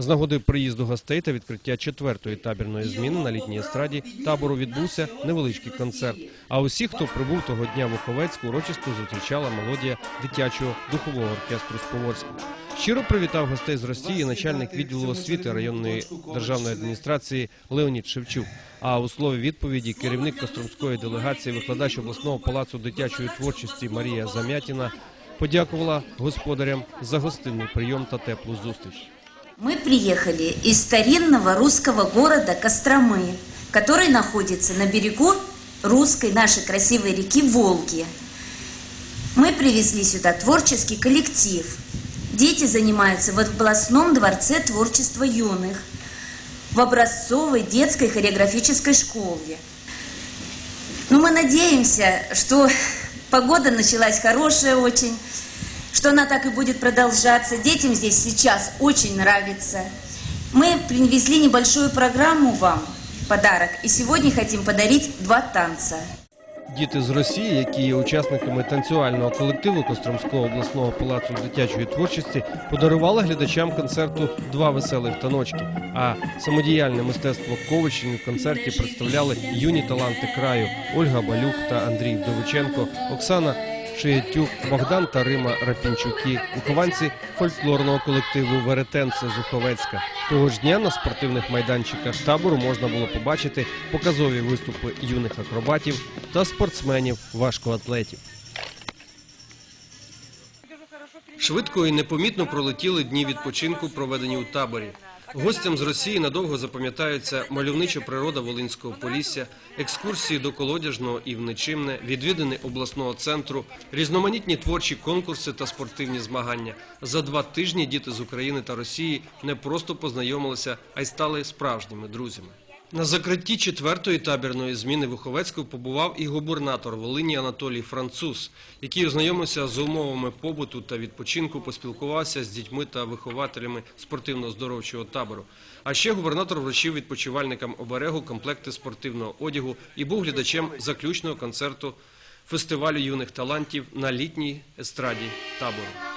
З нагоди приїзду гостей та відкриття четвертої табірної зміни на літній естраді табору відбувся невеличкий концерт. А усіх, хто прибув того дня в Оховецьк, урочисто зустрічала мелодія дитячого духового оркестру з Поворська. Щиро привітав гостей з Росії начальник відділу освіти районної державної адміністрації Леонід Шевчук. А у слові відповіді керівник Костромської делегації, викладач обласного палацу дитячої творчості Марія Замятіна подякувала господарям за гостинний прийом та теплу зустріч. Мы приехали из старинного русского города Костромы, который находится на берегу русской нашей красивой реки Волги. Мы привезли сюда творческий коллектив. Дети занимаются в областном дворце творчества юных, в образцовой детской хореографической школе. Но мы надеемся, что погода началась хорошая очень, что она так и будет продолжаться. Детям здесь сейчас очень нравится. Мы привезли небольшую программу вам, подарок, и сегодня хотим подарить два танца. Діти з Росії, які є учасниками танцювального колективу Костромського обласного палацу дитячої творчості, подарували глядачам концерту два веселих таночки. А самодіяльне мистецтво Ковичині в концерті представляли юні таланти краю Ольга Балюк та Андрій Вдовиченко, Оксана Шиятюк, Богдан та Рима Рапінчуки, вихованці фольклорного колективу Веретенце з Уховецька. Того ж дня на спортивних майданчиках табору можна було побачити показові виступи юних акробатів та спортсменів важкоатлетів. Швидко і непомітно пролетіли дні відпочинку, проведені у таборі. Гостям з Росії надовго запам'ятаються мальовнича природа Волинського полісся, екскурсії до колодяжного і вничимне, відвідини обласного центру, різноманітні творчі конкурси та спортивні змагання. За два тижні діти з України та Росії не просто познайомилися, а й стали справжніми друзями. На закритті четвертої табірної зміни в Уховецьку побував і губернатор Волині Анатолій Француз, який ознайомився з умовами побуту та відпочинку, поспілкувався з дітьми та вихователями спортивно-здоровчого табору. А ще губернатор вручив відпочивальникам оберегу комплекти спортивного одягу і був глядачем заключного концерту фестивалю юних талантів на літній естраді табору.